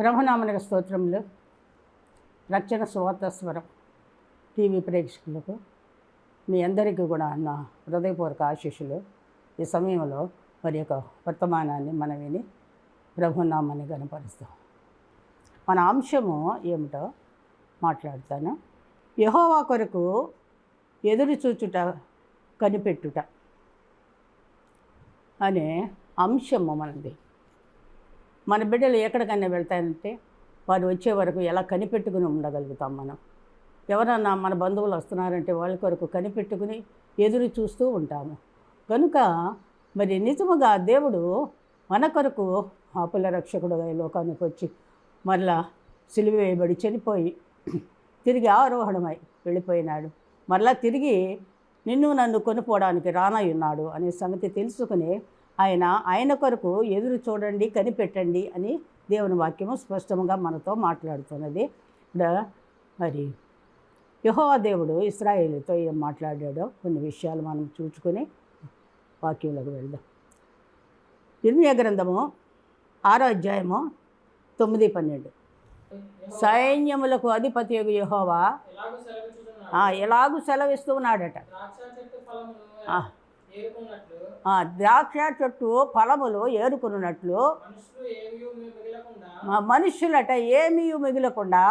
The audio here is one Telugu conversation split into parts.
ప్రభునామనిక స్తోత్రంలో రక్షణ సువార్త స్వరం టీవీ ప్రేక్షకులకు మీ అందరికీ కూడా నా హృదయపూర్వక ఆశీస్సులు. ఈ సమయంలో మరి యొక్క వర్తమానాన్ని మనం విని బ్రహ్మనామాన్ని గనపరుస్తాం మన అంశము ఏమిటో మాట్లాడతాను. యహోవా కొరకు ఎదురు చూచుట కనిపెట్టుట అనే అంశము మనది. మన బిడ్డలు ఎక్కడికైనా వెళ్తాయంటే వారు వచ్చే వరకు ఎలా కనిపెట్టుకుని ఉండగలుగుతాం మనం. ఎవరన్నా మన బంధువులు వస్తున్నారంటే వాళ్ళ కొరకు కనిపెట్టుకుని ఎదురు చూస్తూ ఉంటాము. కనుక మరి నిజముగా దేవుడు మన కొరకు ఆపుల రక్షకుడుగా ఈ లోకానికి వచ్చి మరలా సిలువ వేయబడి చనిపోయి తిరిగి ఆరోహణమై వెళ్ళిపోయినాడు. మరలా తిరిగి నిన్ను నన్ను కొనుక్కోవడానికి రానయ్యున్నాడు అనే సంగతి తెలుసుకుని ఆయన ఆయన కొరకు ఎదురు చూడండి కనిపెట్టండి అని దేవుని వాక్యము స్పష్టంగా మనతో మాట్లాడుతున్నది. మరి యెహోవా దేవుడు ఇస్రాయేలుతో ఏం మాట్లాడాడో కొన్ని విషయాలు మనం చూసుకొని వాక్యంలోకి వెళ్దాం. ఇర్మియా గ్రంథము ఆరో అధ్యాయము తొమ్మిది పన్నెండు. సైన్యములకు అధిపతి యెహోవా ఎలాగో సెలవిచ్చుచున్నాడు. ఆ, ఎలాగూ సెలవిస్తూ ఉన్నాడట. ద్రాక్ష చెట్టు ఫలములు ఏరుకున్నట్లు మనుషులు ఏమీ మిగలకుండా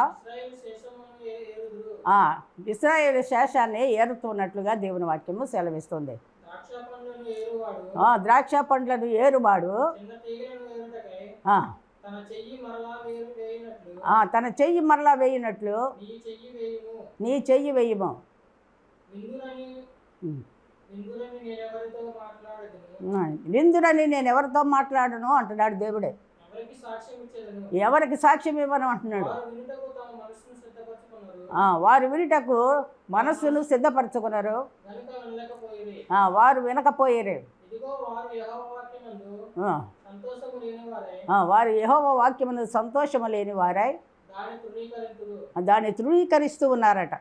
ఇస్రాయేల్ శేషాన్ని ఏరుతున్నట్లుగా దేవుని వాక్యము సెలవిస్తుంది. ద్రాక్ష పండ్లను ఏరువాడు. తన చెయ్యి మరలా వేయినట్లు. నీ చెయ్యి వేయుము. నీ చెయ్యి వేయము విందురని ఉమ్. విందురని నేనెవరితో మాట్లాడదును ఆ, నిందురని నేను ఎవరితో మాట్లాడను? అంటున్నాడు దేవుడే. ఎవరికి సాక్ష్యం ఇవ్వను? అంటున్నాడు. వారు వినుటకు మనస్సును సిద్ధపరచుకున్నారు. వారు వినకపోయేరే. వారు యెహోవా వాక్యమును సంతోషము లేని వారై దాన్ని ధృవీకరిస్తూ ఉన్నారట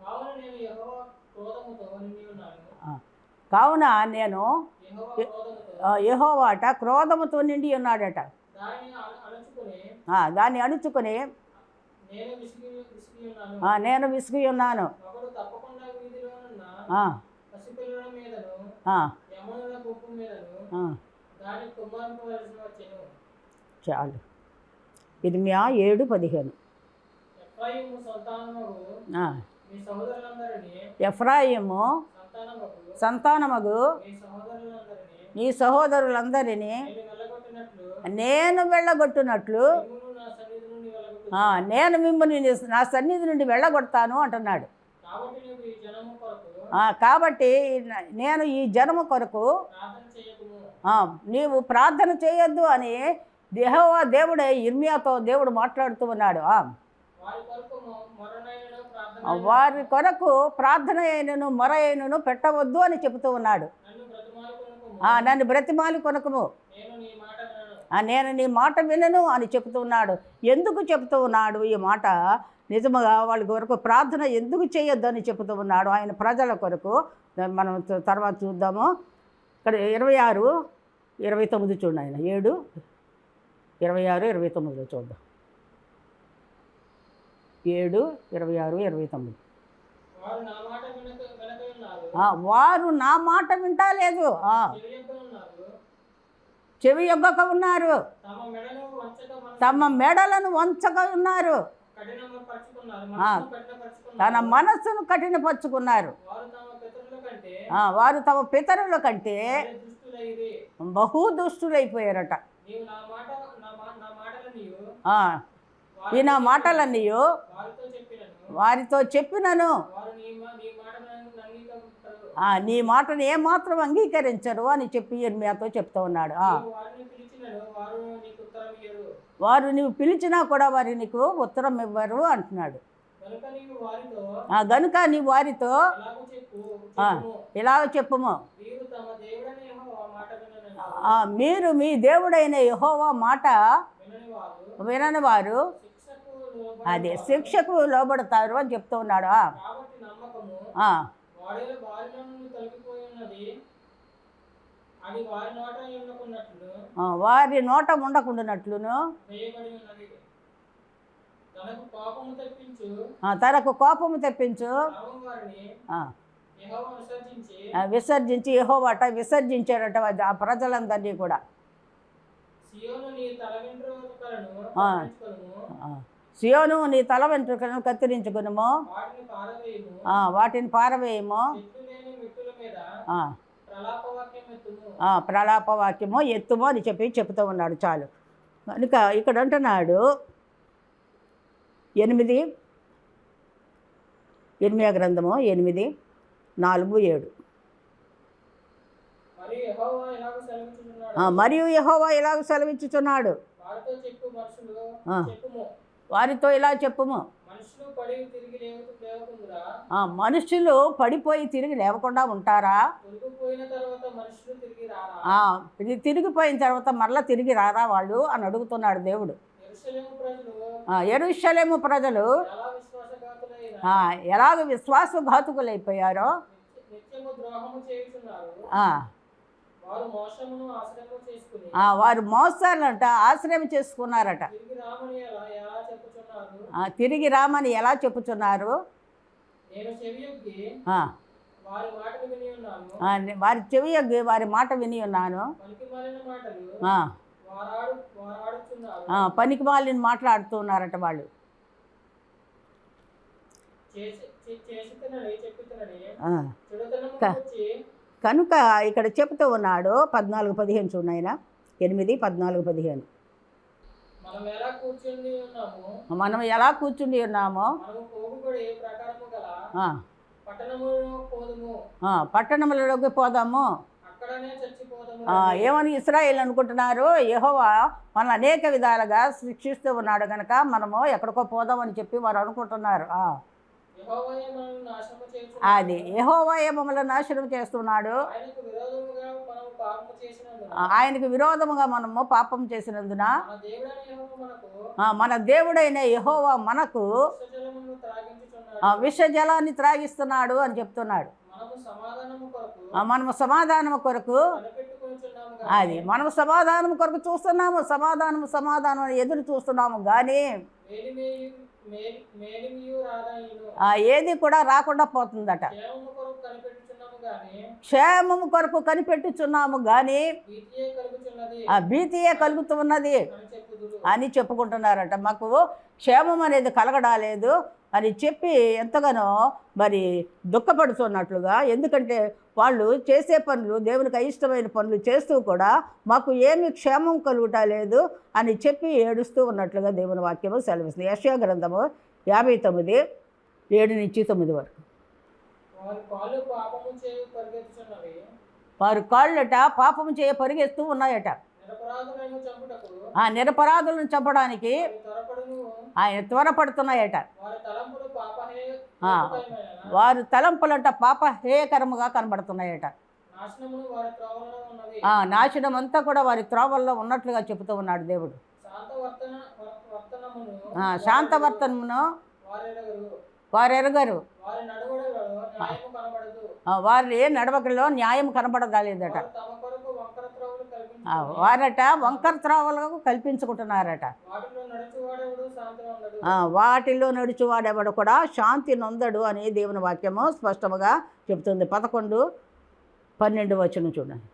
కావున నేను యెహోవా క్రోధముతో నిండి ఉన్నాను ఆ, కావున నేను యెహోవా క్రోధముతో ఆ, యెహోవాట క్రోధముతో నిండి ఉన్నాడట. దాన్ని అణ- అణచుకుని నేను విసిగి ఉన్నాను. చాలు. ఇర్మియా ఏడు పదిహేను. ఎఫ్రాయిము సంతానముగు. నీ సహోదరులందరినీ నేను వెళ్ళగొట్టినట్లు నేను మిమ్మల్ని నీ- సన్నిధి నుండి వెళ్ళగొడతాను అంటున్నాడు. కాబట్టి నేను ఈ జనము కొరకు నీవు ప్రార్థన చేయొద్దు అని దేహోవా దేవుడే ఇర్మియాతో దేవుడు మాట్లాడుతూ ఉన్నాడు. వారి కొరకు ప్రార్థన అయినను మొర అయినను పెట్టవద్దు అని చెబుతూ ఉన్నాడు. నన్ను బ్రతిమాలి కొనకము. నేను నీ మాట వినను అని చెబుతూ ఉన్నాడు. ఎందుకు చెబుతూ ఉన్నాడు ఈ మాట? నిజముగా వాళ్ళ కొరకు ప్రార్థన ఎందుకు చేయొద్దు అని చెబుతూ ఉన్నాడు. ఆయన ప్రజల కొరకు మనం తర్వాత చూద్దాము. ఇక్కడ ఇరవై ఆరు ఇరవై తొమ్మిది చూడండి ఆయన. ఏడు ఇరవై ఆరు ఇరవై తొమ్మిదిలో చూద్దాం. ఏడు ఇరవై ఆరు ఇరవై తొమ్మిది. వారు నా మాట చెవియొక్క ఉన్నారు? చెవి యొగ్గక ఉన్నారు. తమ మెడలను వంచక ఉన్నారు. తన మనస్సును కఠినపరుచుకున్నారు. వారు తమ పితరుల కంటే బహు దుష్టులైపోయారట. ఈ నా మాటలన్నీ వారితో చెప్పినను. వారితో చెప్పినను నీ మాటను ఏమాత్రం అంగీకరించరు అని చెప్పి ఇర్మియాతో చెప్తూ ఉన్నాడు. వారు నువ్వు నీవు పిలిచినా కూడా వారు నీకు ఉత్తరం ఇవ్వరు అంటున్నాడు. కనుక గనుక నీ వారితో ఇలా చెప్పుము. ఇలాగ మీరు మీ దేవుడైన యహోవా మాట వినని వారు వినని వారు శిక్షకు లోబడి అదే. శిక్షకు లోబడతారు అని చెప్తూ ఉన్నాడు. వారి నోట ఉండకుండానట్లును తనకు కోపము తెప్పించు విసర్జించి యెహోవాట విసర్జించాడట ఆ ప్రజలందరినీ కూడా. సియోను నీ తల వెంట్రుకను కత్తిరించుకునుము. వాటిని పారవేయము. ప్రలాపవాక్యము ఎత్తుము వాక్యము అని చెప్పి చెప్తూ ఉన్నాడు చాలు. కనుక ఇక్కడ అంటున్నాడు ఎనిమిది ఎనిమిదో గ్రంథము ఎనిమిది నాలుగు ఏడు. మరియు యెహోవా ఇలాగ సెలవించుచున్నాడు మరియు ఇలాగ సెలవిచ్చుచున్నాడు వారితో ఇలా చెప్పుము. మనుషులు పడిపోయి తిరిగి లేవకుండా ఉంటారా? తిరిగిపోయిన తర్వాత మరలా తిరిగి రారా వాళ్ళు అని అడుగుతున్నాడు దేవుడు. యెరూషలేము ప్రజలు ఎలాగ విశ్వాసఘాతుకులైపోయారో? వారు మోసాలంట ఆశ్రయం చేసుకున్నారట. తిరిగి రామని ఎలా చెప్పుచున్నారు? వారి చెవి యొగ్గి వారి మాట విని ఉన్నాను. పనికి వాళ్ళని మాట్లాడుతున్నారట వాళ్ళు. చేసి కనుక ఇక్కడ చెప్తూ ఉన్నాడు పద్నాలుగు పదిహేను చూడాయన ఎనిమిది పద్నాలుగు పదిహేను. మనం ఎలా కూర్చుని ఉన్నాము పట్టణములలోకి పోదాము. ఏమని ఇస్రాయేల్ అనుకుంటున్నారు? యెహోవా మన అనేక విధాలుగా శిక్షిస్తూ ఉన్నాడు కనుక మనము ఎక్కడికో పోదామని చెప్పి వారు అనుకుంటున్నారు. అది యెహోవాయే మమ్మల్ని నాశనం చేస్తున్నాడు? ఆయనకు విరోధముగా మనము పాపం చేసినందున. మన దేవుడైన యెహోవా మనకు ఆ, మన దేవుడైన యెహోవా మనకు విషజలమును త్రాగించుచున్నాడు. ఆ, విష జలాన్ని త్రాగిస్తున్నాడు అని చెప్తున్నాడు. మనము సమాధానము కొరకు అది మనము సమాధానం కొరకు చూస్తున్నాము సమాధానం సమాధానం ఎదురు చూస్తున్నాము కానీ ఏది కూడా రాకుండా పోతుందట. కేవలము కొరకు కనిపెట్టుచున్నాము గాని క్షేమము కొరకు కనిపెట్టుచున్నాము కానీ భీతియే కలుగుచున్నది. ఆ భీతియే కలుగుతున్నది అని చెప్పుకుంటున్నారట. మాకు క్షేమం అనేది కలగడాలేదు అని చెప్పి ఎంతగానో మరి దుఃఖపడుతున్నట్లుగా ఎందుకంటే వాళ్ళు చేసే పనులు దేవునికి అయిష్టమైన పనులు చేస్తూ కూడా మాకు ఏమి క్షేమం కలుగుట లేదు అని చెప్పి ఏడుస్తూ ఉన్నట్లుగా దేవుని వాక్యము సెలవిస్తుంది. యశ్యా గ్రంథము యాభై తొమ్మిది ఏడు నుంచి తొమ్మిది వరకు. వారి కాళ్ళట పాపము చేయ పరిగెత్తూ ఉన్నాయట ఆ నిరపరాధులను చంపడానికి ఆయన త్వరపడుతున్నాయట. వారి తలంపులంట పాప హేయకరముగా కనబడుతున్నాయట నాశనం అంతా కూడా వారి త్రోవల్లో ఉన్నట్లుగా చెబుతూ ఉన్నాడు దేవుడు. శాంతవర్తనమును వారెరగరు వారు ఎరగరు. వారి వారి నడవకలో న్యాయం కనబడదాలేదట వారు తమ కొరకు వంకర త్రోవలు ఆ, కల్పించుకొని వారట వంకర త్రోవలకు కల్పించుకుంటున్నారట. వాటిలో నడుచువాడెవడు? కూడా శాంతి నొందడు అని దేవుని వాక్యము స్పష్టముగా చెబుతుంది. పదకొండు పన్నెండు వచ్చును చూడండి.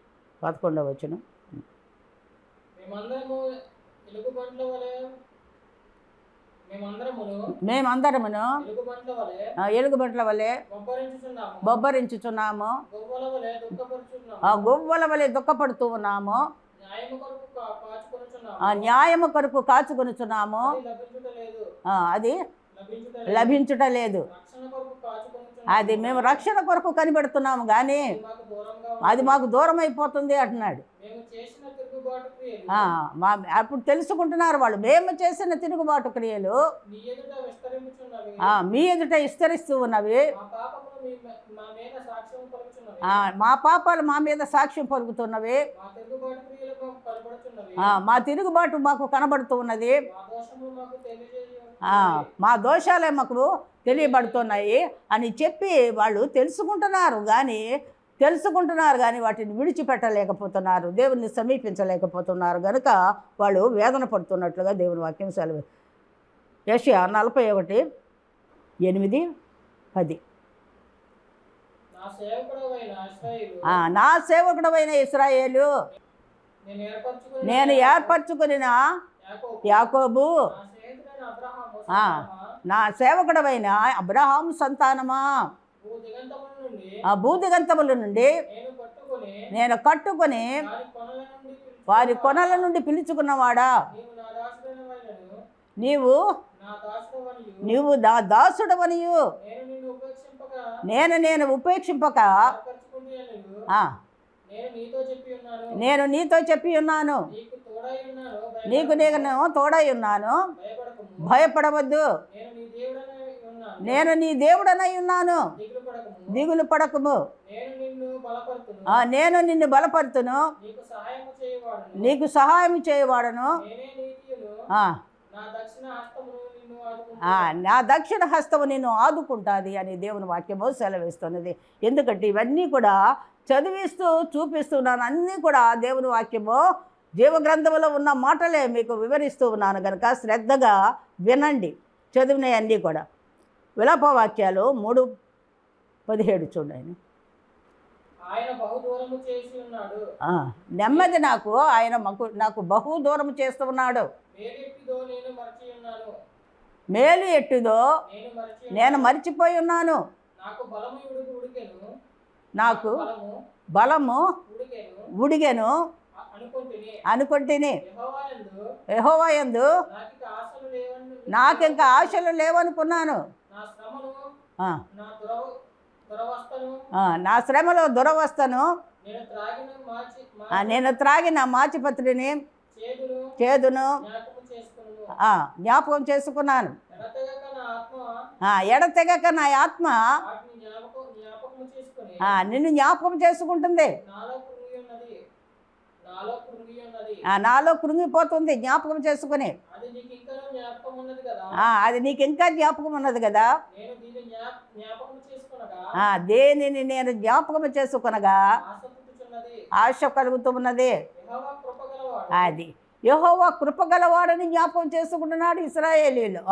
పదకొండవ వచ్చును మేమందరమును ఎలుగుబంట్ల వలె బొబ్బరించుచున్నాము. గొవ్వల వలె దుఃఖపరుచున్నాము ఆ గువ్వల వలె దుఃఖపడుతూ ఉన్నాము. న్యాయము కొరకు కాచుకొనుచున్నాము. ఆ న్యాయము కొరకు కాచుకొనుచున్నాము. అది లభించుట లేదు అది మేము రక్షణ కొరకు కనిపెడుతున్నాము కానీ అది. మాకు దూరం అయిపోతుంది అంటున్నాడు మేము చేసిన తిరుగుబాటు క్రియలు ఆ, మా అప్పుడు తెలుసుకుంటున్నారు వాళ్ళు. మేము చేసిన తిరుగుబాటు క్రియలు మీ ఎదుట విస్తరిస్తూ ఉన్నవి. మా పాపాలు మా మీద సాక్ష్యం పలుకుతున్నవి. మా తిరుగుబాటు మాకు కనబడుతూ ఉన్నది. మా దోషాలే మాకు తెలియబడుతున్నాయి అని చెప్పి వాళ్ళు తెలుసుకుంటున్నారు. కానీ తెలుసుకుంటున్నారు కానీ వాటిని విడిచిపెట్టలేకపోతున్నారు దేవుణ్ణి సమీపించలేకపోతున్నారు. కనుక వాళ్ళు వేదన పడుతున్నట్లుగా దేవుని వాక్యం సెలవు. యషియా నలభై ఒకటి ఎనిమిది పది. నా సేవకుడమైన ఇస్రాయేలు నేను ఏర్పరచుకుని యాకోబు. నా సేవకుడమైన అబ్రహాం సంతానమా? ఆ భూదిగంతముల నుండి నేను కట్టుకొని వారి కొనల నుండి పిలుచుకున్నవాడా? నీవు నా దాసుడైన వారిను నీవు నా దాసుడవనియు. నేను నేను ఉపేక్షింపక నేను నీతో చెప్పి ఉన్నాను. నీకు నేను తోడై ఉన్నాను. భయపడవద్దు. నేను నీ దేవుడనై ఉన్నాను. దిగులు పడకము. నేను నిన్ను బలపరుతును. నీకు సహాయం చేయవాడను నా దక్షిణ హస్తము నిన్ను ఆదుకుంటుంది అని దేవుని వాక్యము సెలవిస్తున్నది. ఎందుకంటే ఇవన్నీ కూడా చదివిస్తూ చూపిస్తున్నాను. అన్నీ కూడా దేవుని వాక్యము జీవగ్రంథంలో ఉన్న మాటలే మీకు వివరిస్తూ ఉన్నాను. కనుక శ్రద్ధగా వినండి. చదివినవన్నీ కూడా. విలాపవాక్యాలు మూడు పదిహేడు చూడండి. నెమ్మది నాకు ఆయన మాకు నాకు బహు దూరం చేస్తూ ఉన్నాడు. మేలెట్టిదో నేను మరచి ఉన్నాను. మేలు ఎట్టుదో నేను మరచి నేను మర్చిపోయి ఉన్నాను. నాకు బలము నాకు ఉడిగెను. అనుకుంటుని. యెహోవాయందు లేవని నాకింక ఆశలు లేవనుకున్నాను. నా శ్రమలో దురవస్థను నేను త్రాగిన మాచిపత్రిని చేదును జ్ఞాపకం చేసుకున్నాను. ఎడతెగక నా ఆత్మ నిన్ను జ్ఞాపకం చేసుకుంటుంది. నాలో కృంగిపోతుంది. జ్ఞాపకం చేసుకుని అది నీకు ఇంకా జ్ఞాపకం ఉన్నది కదా? దీన్ని నేను జ్ఞాపకం చేసుకునగా ఆశ పుట్టుచున్నది. ఆశ కలుగుతూ ఉన్నది. యెహోవా కృపగలవాడు అది. యెహోవా కృపగలవాడని జ్ఞాపకం చేసుకుంటున్నాడు ఇస్రాయేలీలు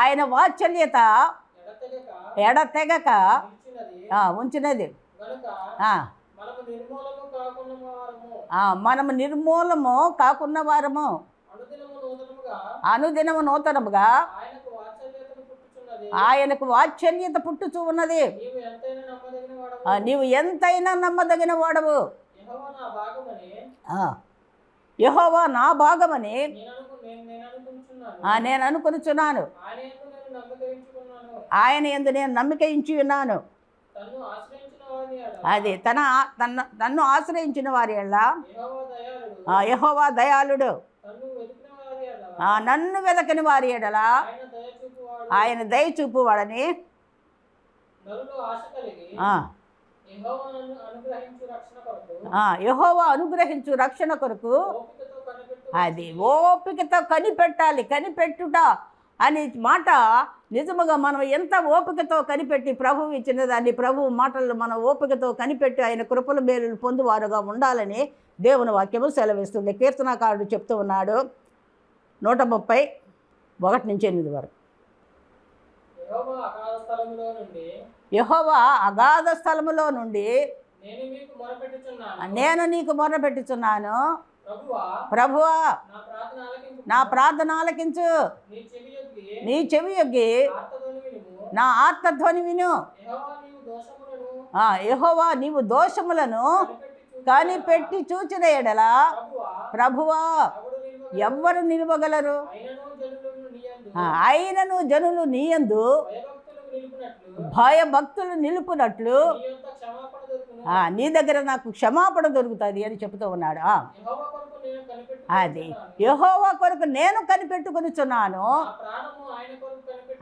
ఆయన వాత్సల్యత ఎడతెగక ఉంచినది. మనము నిర్మూలము కాకున్న వారము. అనుదినము నూతనముగా. ఆయనకు వాత్సల్యత పుట్టుచూ ఉన్నది. నీవు ఎంతైనా నమ్మదగిన వాడవు. యెహోవా నా భాగమని. నేను అనుకొనుచున్నాను. ఆయన ఎందు నేను నమ్మిక ఇచ్చి ఉన్నాను. అది తన తన నన్ను ఆశ్రయించిన వారి ఎలా యహోవా దయాళుడు. నన్ను వెదకని వారి ఎడలా. ఆయన దయ చూపువాడని. యహోవా అనుగ్రహించు రక్షణ కొరకు. అది ఓపికతో కనిపెట్టాలి. కనిపెట్టుట అనే మాట నిజముగా మనం ఎంత ఓపికతో కనిపెట్టి ప్రభువు ఇచ్చిన దాన్ని ప్రభు మాటలు మన ఓపికతో కనిపెట్టి ఆయన కృపల మేలు పొందువారుగా ఉండాలని దేవుని వాక్యము సెలవిస్తుంది. కీర్తనాకారుడు చెప్తూ ఉన్నాడు నూట ముప్పై ఒకటి నుంచి ఎనిమిది వరకు. యెహోవా అగాధ స్థలములో నుండి నేను మొరపెట్టుచున్నాను. నీకు మొర్రపెట్టుచున్నాను ప్రభువా నా ప్రార్థన ఆలకించు. నీ చెవి యొగ్గి నీ ఆర్తధ్వని విను. యెహోవా నీవు దోషములను కనిపెట్టి చూచిన ఎడల? ప్రభువా? ఎవ్వరు నిలవగలరు? అయినను ఆయనను జనులు నీయందు భయభక్తులు నిలుపునట్లు. యొక్క నీ దగ్గర నాకు క్షమాపణ దొరుకుతుంది అని చెబుతూ ఉన్నాడు. అది. యెహోవా కొరకు నేను కనిపెట్టుకొనిచున్నాను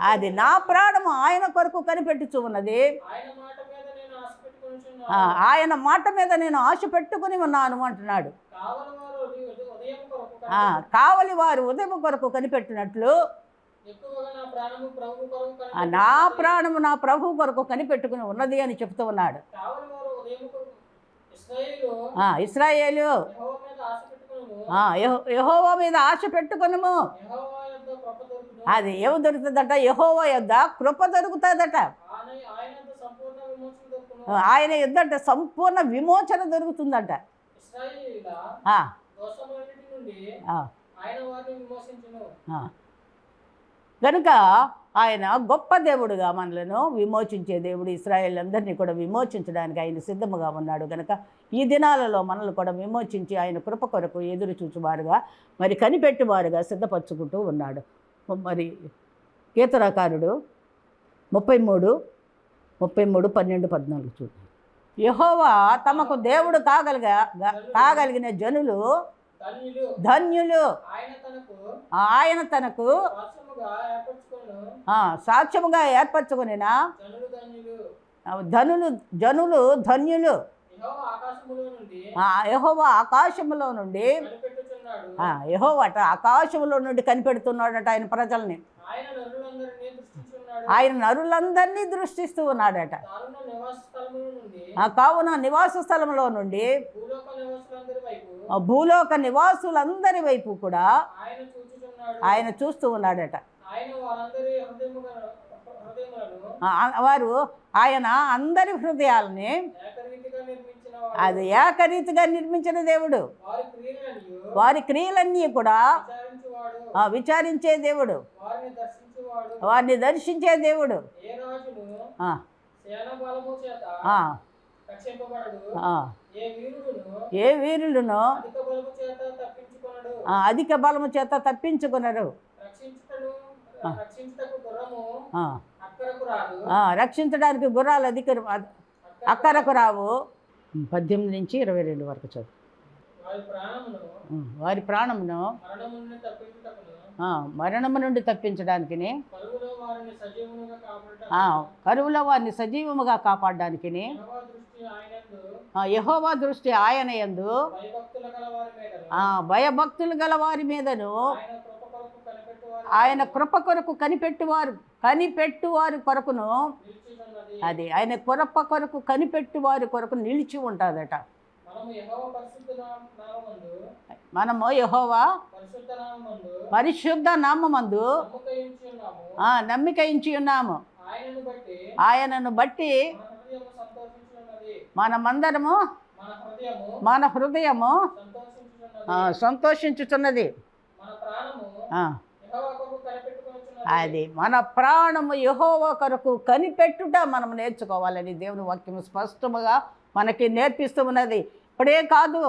అది నా ప్రాణము ఆయన కొరకు కనిపెట్టుచు ఉన్నది. ఆయన మాట మీద నేను ఆశ పెట్టుకుని ఉన్నాను. అంటున్నాడు. కావలి వారు ఉదయం- కొరకు కనిపెట్టినట్లు నా ప్రాణము నా ప్రభు కొరకు కనిపెట్టుకుని ఉన్నది అని చెప్తూ ఉన్నాడు. ఇస్రాయేలు యెహోవా మీద ఆశ పెట్టుకుని పెట్టుకొనుము అది ఏమి దొరుకుతుందట? యెహోవా యొద్ద కృప దొరుకుతుందట. ఆయన ఆయన యొద్ద సంపూర్ణ విమోచన దొరుకును ఆయన యుద్ధంట సంపూర్ణ విమోచన దొరుకుతుందట. ఇశ్రాయేలీయుల ఆయన గొప్ప దేవుడుగా మనలను విమోచించే దేవుడు. ఇస్రాయేల్ అందరినీ కూడా విమోచించడానికి ఆయన సిద్ధముగా ఉన్నాడు. కనుక ఈ దినాలలో మనల్ని కూడా విమోచించి ఆయన కృప కొరకు ఎదురు చూచువారుగా మరి కనిపెట్టువారుగా సిద్ధపరచుకుంటూ ఉన్నాడు. మరి కీర్తనకారుడు ముప్పై మూడు ముప్పై మూడు పన్నెండు పద్నాలుగు చూడు యహోవా తమకు దేవుడు కాగలిగా కాగలిగిన జనులు ధన్యులు. ఆయన తనకు సాక్ష్యముగా ఏర్పరచుకునిన? ధనులు జనులు ధన్యులు. యెహోవా ఆకాశములో నుండి యెహోవాట ఆకాశములో నుండి కనిపెడుతున్నాడట ఆయన ప్రజల్ని. ఆయన నరులందరినీ దృష్టిస్తూ ఉన్నాడట. కావున నివాస స్థలంలో నుండి భూలోక నివాసులందరి వైపు కూడా ఆయన చూస్తూ ఉన్నాడట. వారు ఆయన అందరి హృదయాలని అది ఏకరీతిగా నిర్మించిన దేవుడు. వారి క్రియలను వారి క్రియలన్నీ కూడా విచారించే దేవుడు. వారిని దర్శించే దేవుడు. ఏ వీరుడును వీరులను అధిక బలము చేత తప్పించుకున్నారు రక్షించడానికి గుర్రాలు అధిక అక్కరకు రావు. పద్దెనిమిది నుంచి ఇరవై రెండు వరకు చదువు. వారి ప్రాణమును మరణము నుండి తప్పించడానికి కరువులో వారిని సజీవముగా కాపాడడానికి యెహోవా దృష్టి ఆయన యందు. భయభక్తుల గల వారి మీదను. ఆ, భయభక్తులు గల వారి మీదను. ఆయన కృప కొరకు కనిపెట్టువారు. కనిపెట్టువారు కొరకును అది ఆయన కృప కొరకు కనిపెట్టువారి కొరకు నిలిచి ఉంటుందట. మనము యెహోవా పరిశుద్ధ నామ- నామమందు మనము యహోవా పరిశుద్ధ నామమందు పరిశుద్ధ నామమందు నమ్మకయించి ఉన్నాము. ఆయనను బట్టి మనమందరము మన హృదయము కనిపెట్టుకొనుచున్నది. అది మన ప్రాణము యహోవ కొరకు కనిపెట్టుట మనం నేర్చుకోవాలని దేవుని వాక్యం స్పష్టముగా మనకి నేర్పిస్తూ ఉన్నది. ఇప్పుడే కాదు.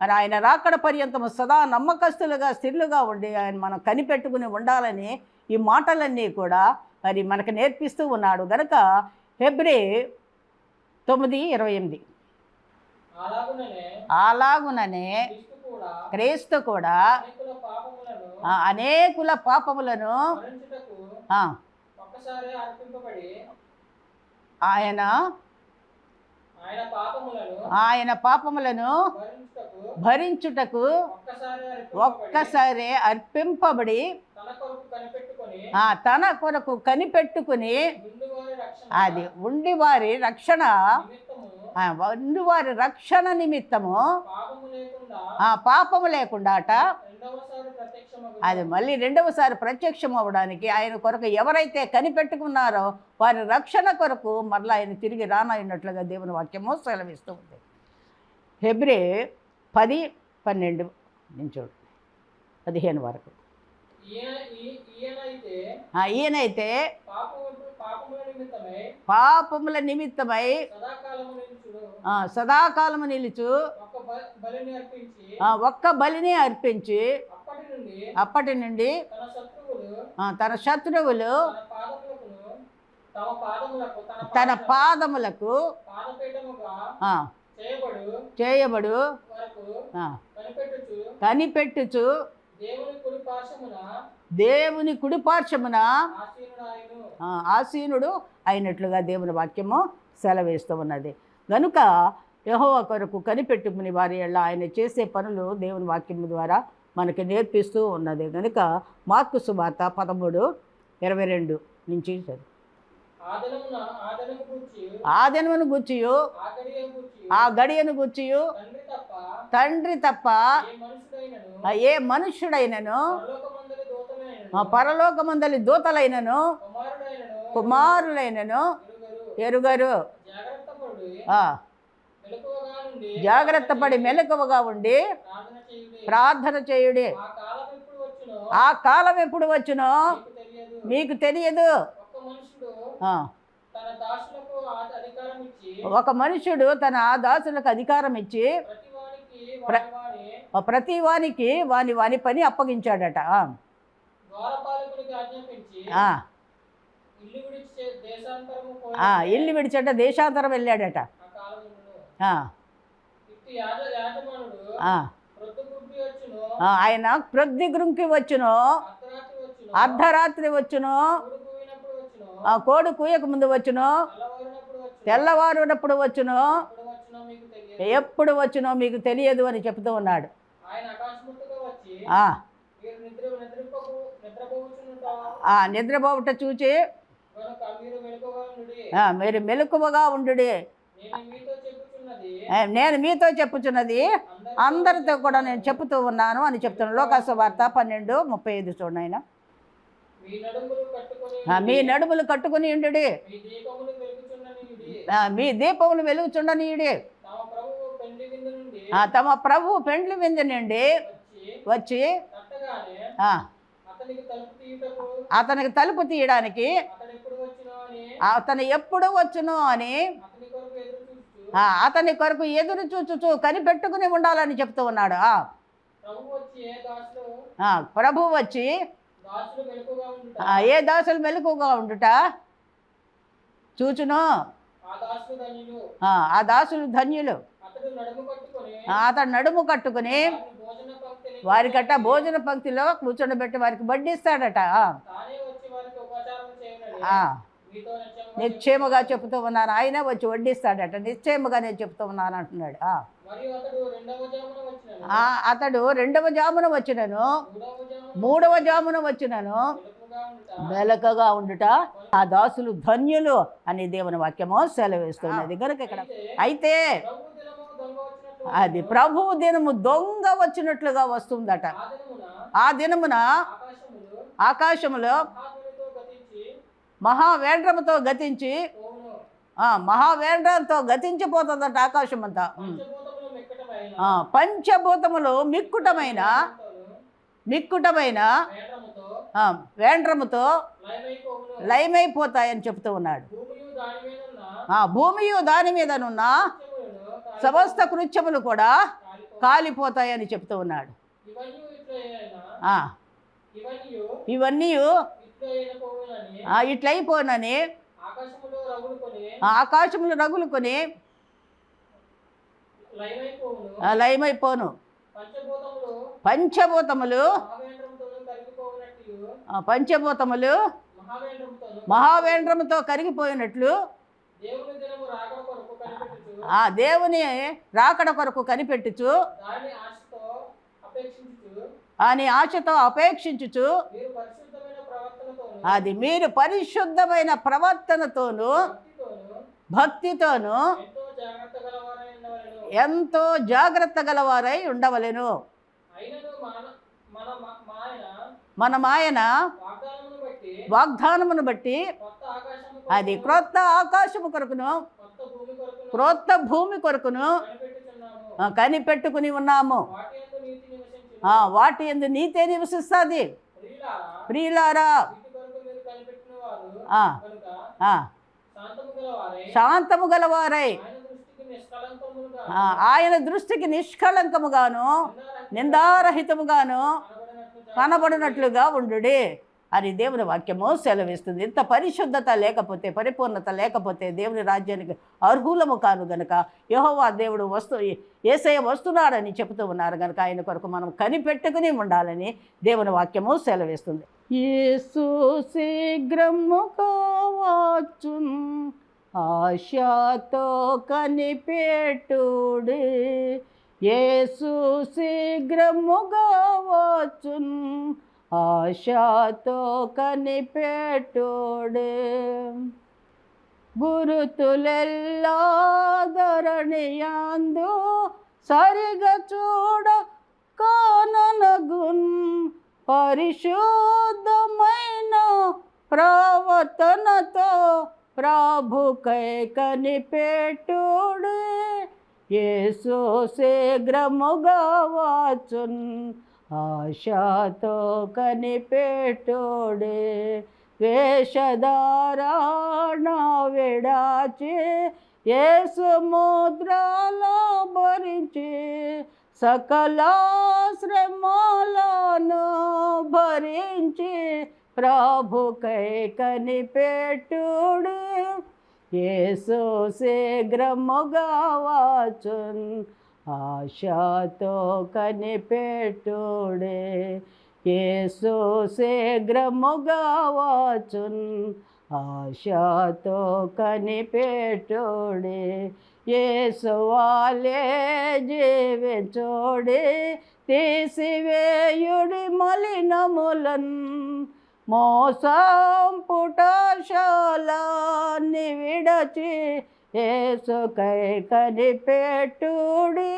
మరి ఆయన రాకడ పర్యంతము సదా నమ్మకస్తులుగా స్థిరులుగా ఉండి ఆయన మనం కనిపెట్టుకుని ఉండాలని ఈ మాటలన్నీ కూడా మరి మనకు నేర్పిస్తూ ఉన్నాడు. గనక ఫిబ్రి తొమ్మిది ఇరవై ఎనిమిది. అలాగుననే క్రీస్తు కూడా అనేకుల పాపములను ఆయన ఆయన పాపములను భరించుటకు ఒక్కసారి అర్పింపబడి తన కొరకు కనిపెట్టుకొని అది ఉండి వారి రక్షణ నిమిత్తము ఆ, ఉండి వారి రక్షణ నిమిత్తము పాపము లేకుండాట ప్రత్యక్షమగు అది మళ్ళీ రెండవసారి ప్రత్యక్షం అవ్వడానికి ఆయన కొరకు ఎవరైతే కనిపెట్టుకున్నారో వారి రక్షణ కొరకు మరలా ఆయన తిరిగి రానయినట్లుగా దేవుని వాక్యము సెలవిస్తూ ఉంది. ఫిబ్రి పది పన్నెండు నుంచి పదిహేను వరకు. ఈయనైతే పాపముల నిమిత్తమై సదాకాలము నిలుచు ఒక్క బలిని అర్పించి అప్పటి నుండి తన శత్రువులు తన పాదములకు చేయబడు కనిపెట్టుచు దేవుని కుడి పార్శ్వమున దేవుని కుడిపార్శ్వమున ఆసీనుడు అయినట్లుగా దేవుని వాక్యము సెలవేస్తూ ఉన్నది. గనుక యెహోవా కొరకు కనిపెట్టుకుని వారి ఆయన చేసే పనులు దేవుని వాక్యం ద్వారా మనకి నేర్పిస్తూ ఉన్నది కనుక మార్కు సువార్త పదమూడు ఇరవై రెండు నుంచి. ఆదనమున గుచ్చియు ఆ గడియను గుచ్చియు తండ్రి తప్ప ఏ మనుష్యుడైనను పరలోకమందలి దూతలైనను కుమారులైనను ఎరుగరు ఎరుగరు జాగ్రత్త పడు మెలకువగా ఉండి ప్రార్థన చేయుడి. ఆ కాలం ఎప్పుడు వచ్చునో మీకు తెలియదు. ఒక మనుషుడు తన దాసులకు అధికారం ఇచ్చి ప్రతి వానికి వాని వాని ఆ ప్రతి వానికి వాని వాని పని అప్పగించాడట. ఇల్లు విడిచట దేశాంతరం వెళ్ళాడట. ఆయన ప్రొద్ది గృంకి వచ్చును అర్ధరాత్రి వచ్చును కూడు కూయక ముందు వచ్చును తెల్లవారినప్పుడు వచ్చును ఎప్పుడు వచ్చునో మీకు తెలియదు. అని చెప్తూ ఉన్నాడు. నిద్రపోవట చూచి మీరు మెలకువగా ఉండు నేను మీతో చెప్పుచున్నది అందరితో కూడా నేను చెప్తూ ఉన్నాను అని చెప్తున్నాను లోకాసు వార్త పన్నెండు ముప్పై ఐదు చూడండి ఆయన. మీ నడుములు కట్టుకొని మీ కట్టుకుని ఉండి మీ దీపములు వెలుగుచుండనీయుడి. తమ ప్రభువు పెండ్లి నుండి ప్రభు పెండ్లి విందనండి వచ్చి అతనికి తలుపు తీయడానికి అతను ఎప్పుడు వచ్చును అని అతని కొరకు ఎదురు చూస్తూ ఆ, అతని కొరకు ఎదురు చూచుచూ కనిపెట్టుకుని ఉండాలని చెప్తూ ఉన్నాడు. ప్రభు వచ్చి ఏ దాసులు? మెలకుగా ఉండుట. చూచును. ఆ దాసులు ధన్యులు. అతడు నడుము కట్టుకొని వారికట్ట భోజన పంక్తిలో కూర్చొని వారికి వడ్డిస్తాడట. నిశ్చయముగా చెప్తూ ఉన్నాను ఆయనే వచ్చి వడ్డిస్తాడట. నిశ్చయముగా నేను చెప్తూ ఉన్నాను అంటున్నాడు. అతడు రెండవ జామున వచ్చినను. మూడవ జామున వచ్చినను. మెలకుగా ఉండుట. ఆ దాసులు ధన్యులు అని దేవుని వాక్యము సెలవిస్తున్నది. కనుక ఇక్కడ అయితే అది ప్రభు దినము దొంగ వచ్చినట్లుగా వస్తుందట. ఆ దినమున ఆకాశములు మహావేంద్రముతో గతించి మహావేంద్రంతో గతించిపోతుందట ఆకాశం అంతా. పంచభూతములు మెక్కటమైన మిక్కుటమైన వేండ్రముతో లయమైపోతాయని చెప్తూ ఉన్నాడు భూమియు దాని మీదనున్న సమస్త కృత్యములు కూడా. కాలిపోతాయని చెప్తూ ఉన్నాడు ఇవన్నీ ఇట్లయిపోనని ఆకాశములో రగులుకొని లయమైపోను. పంచభూతములు పంచభూతములు మహావేంద్రముతో కరిగిపోయినట్లు ఆ దేవుని రాకడ కొరకు కనిపెట్టుచు అని ఆశతో అపేక్షించుచు అది మీరు పరిశుద్ధమైన ప్రవర్తనతోనూ భక్తితోను భక్తితోనూ ఎంతో జాగ్రత్త గలవారై ఉండవలెను. మనం ఆయన మన మాయన వాగ్దానమును బట్టి అది క్రొత్త ఆకాశము కొరకును క్రొత్త భూమి కొరకును కనిపెట్టుకుని ఉన్నాము. వాటి వాటి ఎందు నీతే నివసిస్తుంది. ప్రియులారా ప్రియులారా వీటి కొరకు మీరు కనిపెట్టిన వారు ఆ, కనుక ఆ, శాంతము గలవారై. ఆయన దృష్టికి నిష్కళంకముగాను నిందారహితముగాను కనబడినట్లుగా ఉండుడి. అని దేవుని వాక్యము సెలవిస్తుంది. ఇంత పరిశుద్ధత లేకపోతే పరిపూర్ణత లేకపోతే దేవుని రాజ్యానికి అర్హులము కాను గనుక యహోవా దేవుడు వస్తు ఏసయ వస్తున్నాడని చెబుతూ ఉన్నారు గనుక ఆయన కొరకు మనం కనిపెట్టుకుని ఉండాలని దేవుని వాక్యము సెలవిస్తుంది. యేసు శీఘ్రము కావచ్చు ఆశతో కనిపెట్టుడి. యేసు శీఘ్రముగా వచ్చున్ ఆశతో కనిపెట్టుడే. గురుతులెల్లా ధరణియాందు సరిగా చూడ కాననగున్ పరిశుద్ధమైన ప్రవర్తనతో ప్రభుకై కనిపెట్టుడే. యేసు శీఘ్రముగా వాచున్ ఆశాతో కనిపెట్టోడే వేషధారణ విడాచి ఏ సముద్రాలో భరించి సకల శ్రమలను భరించి ప్రభుకై కనిపెట్టుడు. యేసు శీఘ్రముగా వాచున్ ఆశతో కనిపెట్టుడే. యేసు శీఘ్రముగా వాచున్. ఆశతో కనిపెట్టుడే. యేసు వాలే జీవించోడే. తీసివేయుడి మలినములన్. మోసం పుటశాలని విడచి ఏసుకై కనిపెట్టుడి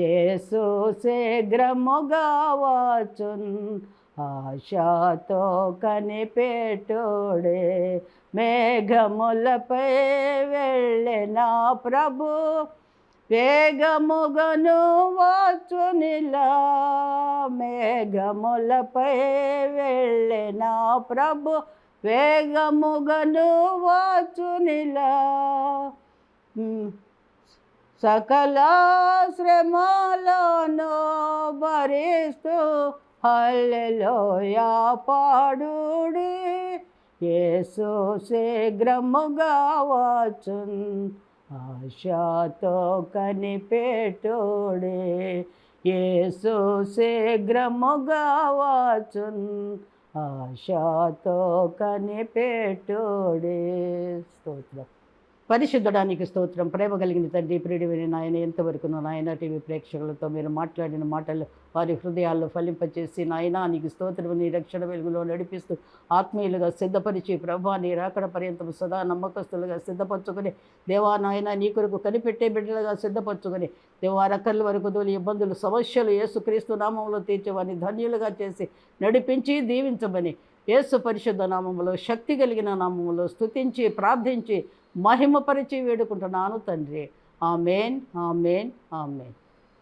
ఏసు శీఘ్రముగా వాచున్ ఆశాతో కనిపెట్టుడే. మేఘములపై వెళ్ళిన ప్రభు వేగముగను వాచునిలా. మేఘములపై వెళ్ళిన ప్రభు వేగముగను వచ్చునిలా సకల శ్రమలను భరిస్తూ హల్లెలోయా పాడుడి. యేసు శీఘ్రముగా వచ్చున్ ఆశాతో కనిపెట్టుడే. యేసు శీఘ్రముగా వచ్చున్ ఆశతో కనిపెట్టుడే స్తోత్రం పరిశుద్ధడానికి స్తోత్రం. ప్రేమ కలిగిన తండ్రి ప్రియుడివిని నాయన ఎంతవరకు నాయన టీవీ ప్రేక్షకులతో మీరు మాట్లాడిన మాటలు వారి హృదయాల్లో ఫలింపచేసి నాయన నీకు స్తోత్రం నీ రక్షణ వెలుగులో నడిపిస్తూ ఆత్మీయులుగా సిద్ధపరిచి ప్రభా నీ రాకడ పర్యంతం సదా నమ్మకస్తులుగా సిద్ధపరచుకొని దేవా నాయన నీ కొరకు కనిపెట్టే బిడ్డలుగా సిద్ధపరచుకొని దేవా రకర్ల వరకు తోలి ఇబ్బందులు సమస్యలు యేసుక్రీస్తు నామంలో తీర్చేవారిని ధన్యులుగా చేసి నడిపించి దీవించమని యేసు పరిశుద్ధ నామములో శక్తి కలిగిన నామములో స్తుతించి ప్రార్థించి మహిమపరిచి వేడుకుంటున్నాను తండ్రి ఆమెన్ ఆమెన్ ఆమెన్